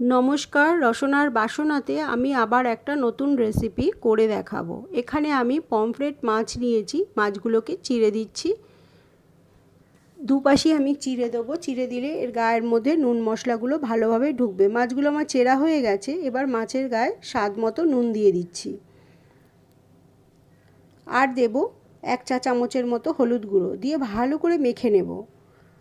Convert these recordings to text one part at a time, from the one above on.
নমস্কার, রসনার বাসনাতে আমি আবার একটা নতুন রেসিপি করে দেখাবো। এখানে আমি পমফ্রেট মাছ নিয়েছি, মাছগুলোকে চিড়ে দিচ্ছি। দুপাশে আমি চিড়ে দেবো। চিড়ে দিলে এর গায়ের মধ্যে নুন মশলাগুলো ভালোভাবে ঢুকবে। মাছগুলো আমার চেরা হয়ে গেছে, এবার মাছের গায়ে স্বাদ মতো নুন দিয়ে দিচ্ছি। আর দেব এক চা চামচের মতো হলুদ গুঁড়ো দিয়ে ভালো করে মেখে নেব।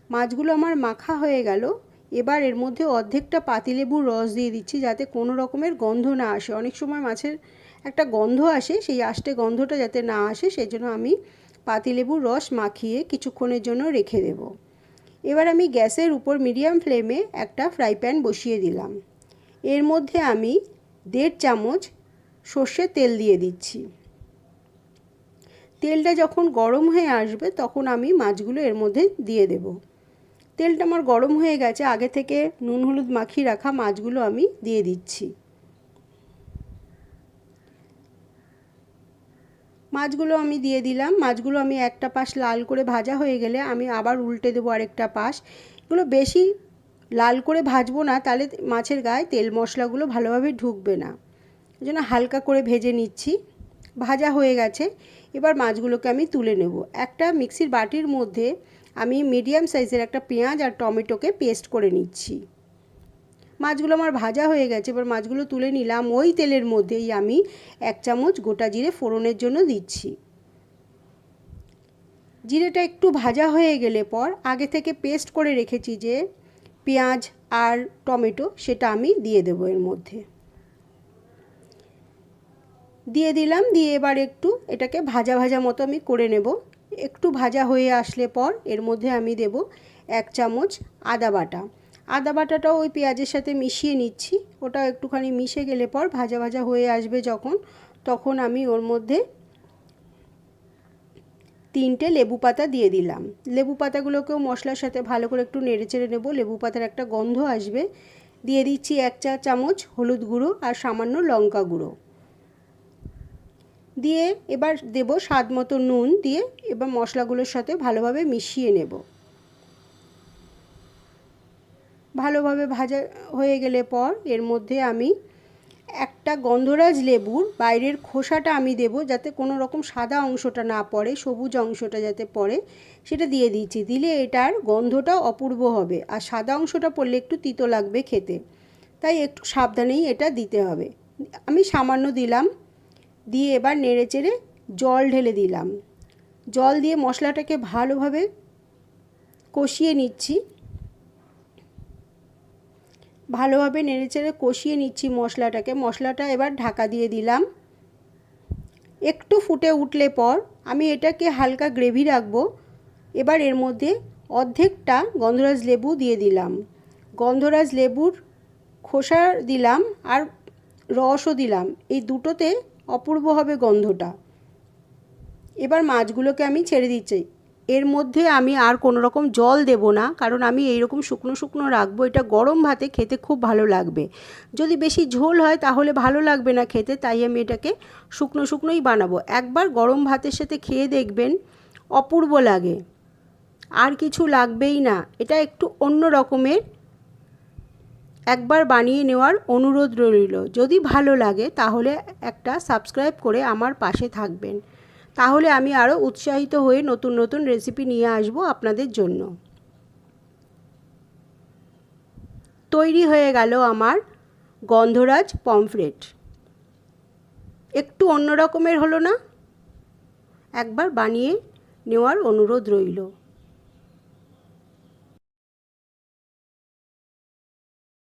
মাছগুলো আমার মাখা হয়ে গেল এবার এর মধ্যে অর্ধেকটা পাতিলেবুর রস দিয়ে দিচ্ছি যাতে কোনো রকমের গন্ধ না আসে। অনেক সময় মাছের একটা গন্ধ আসে, সেই আষ্টে গন্ধটা যাতে না আসে সেই জন্য আমি পাতিলেবুর রস মাখিয়ে কিছুক্ষণের জন্য রেখে দেব। এবার আমি গ্যাসের উপর মিডিয়াম ফ্লেমে একটা ফ্রাই প্যান বসিয়ে দিলাম। এর মধ্যে আমি দেড় চামচ সর্ষের তেল দিয়ে দিচ্ছি। তেলটা যখন গরম হয়ে আসবে, তখন আমি মাছগুলো এর মধ্যে দিয়ে দেবো। তেলটা আমার গরম হয়ে গেছে, আগে থেকে নুন হলুদ মাখিয়ে রাখা মাছগুলো আমি দিয়ে দিচ্ছি। মাছগুলো আমি দিয়ে দিলাম। মাছগুলো আমি একটা পাশ লাল করে ভাজা হয়ে গেলে আমি আবার উল্টে দেবো আরেকটা পাশ। এগুলো বেশি লাল করে ভাজবো না, তাহলে মাছের গায়ে তেল মশলাগুলো ভালোভাবে ঢুকবে না। জন্য হালকা করে ভেজে নিচ্ছি। ভাজা হয়ে গেছে। এবার মাছগুলোকে আমি তুলে নেব। একটা মিক্সির বাটির মধ্যে আমি মিডিয়াম সাইজের একটা পেঁয়াজ আর টমেটোকে পেস্ট করে নিচ্ছি। মাছগুলো আমার ভাজা হয়ে গেছে, এবার মাছগুলো তুলে নিলাম ওই তেলের মধ্যেই আমি এক চামচ গোটা জিরে ফোড়নের জন্য দিচ্ছি। জিরেটা একটু ভাজা হয়ে গেলে পর আগে থেকে পেস্ট করে রেখেছি যে পেঁয়াজ আর টমেটো, সেটা আমি দিয়ে দেবো এর মধ্যে। দিয়ে দিলাম, দিয়ে এবার একটু এটাকে ভাজা ভাজা মতো আমি করে নেব। একটু ভাজা হয়ে আসলে পর এর মধ্যে আমি দেব এক চামচ আদা বাটা। আদা বাটাটাও ওই পেঁয়াজের সাথে মিশিয়ে নিচ্ছি। ওটা একটুখানি মিশে গেলে পর ভাজা ভাজা হয়ে আসবে যখন। তখন আমি ওর মধ্যে তিনটে লেবু পাতা দিয়ে দিলাম। লেবু পাতাগুলোকেও মশলার সাথে ভালো করে একটু নেড়ে চেড়ে নেব। লেবু পাতার একটা গন্ধ আসবে। দিয়ে দিচ্ছি এক চা চামচ হলুদ গুঁড়ো আর সামান্য লঙ্কা গুঁড়ো। দিয়ে এবার দেব স্বাদ মতো নুন দিয়ে এবার মশলাগুলোর সাথে ভালোভাবে মিশিয়ে নেব। ভালোভাবে ভাজা হয়ে গেলে পর এর মধ্যে আমি একটা গন্ধরাজ লেবুর বাইরের খোসাটা আমি দেব যাতে কোনো রকম সাদা অংশটা না পড়ে, সবুজ অংশটা যাতে পড়ে, সেটা দিয়ে দিচ্ছি। দিলে এটার গন্ধটা অপূর্ব হবে আর সাদা অংশটা পড়লে একটু তিতো লাগবে খেতে। তাই একটু সাবধানেই এটা দিতে হবে। আমি সামান্য দিলাম দিয়ে এবার নেড়ে চেড়ে জল ঢেলে দিলাম। জল দিয়ে মশলাটাকে ভালোভাবে কষিয়ে নিচ্ছি। ভালোভাবে নেড়ে চেড়ে কষিয়ে নিচ্ছি মশলাটাকে। মশলাটা এবার ঢাকা দিয়ে দিলাম। একটু ফুটে উঠলে পর আমি এটাকে হালকা গ্রেভি রাখব। এবার এর মধ্যে অর্ধেকটা গন্ধরাজ লেবু দিয়ে দিলাম। গন্ধরাজ লেবুর খোসা দিলাম আর রসও দিলাম। এই দুটোতে অপূর্ব হবে গন্ধটা। এবার মাছগুলোকে আমি ছেড়ে দিচ্ছি। এর মধ্যে আমি আর কোনো রকম জল দেব না, কারণ আমি এই রকম শুকনো শুকনো রাখব, এটা গরম ভাতে খেতে খুব ভালো লাগবে। যদি বেশি ঝোল হয় তাহলে ভালো লাগবে না খেতে, তাই আমি এটাকে শুকনো শুকনোই বানাবো। একবার গরম ভাতের সাথে খেয়ে দেখবেন, অপূর্ব লাগে। আর কিছু লাগবেই না। এটা একটু অন্য রকমের একবার বানিয়ে নেওয়ার অনুরোধ রইল। যদি ভালো লাগে, তাহলে একটা সাবস্ক্রাইব করে আমার পাশে থাকবেন। তাহলে আমি আরও উৎসাহিত হয়ে নতুন নতুন রেসিপি নিয়ে আসব আপনাদের জন্য। তৈরি হয়ে গেল আমার গন্ধরাজ পমফ্রেট। একটু অন্য রকমের হলো না? একবার বানিয়ে নেওয়ার অনুরোধ রইল।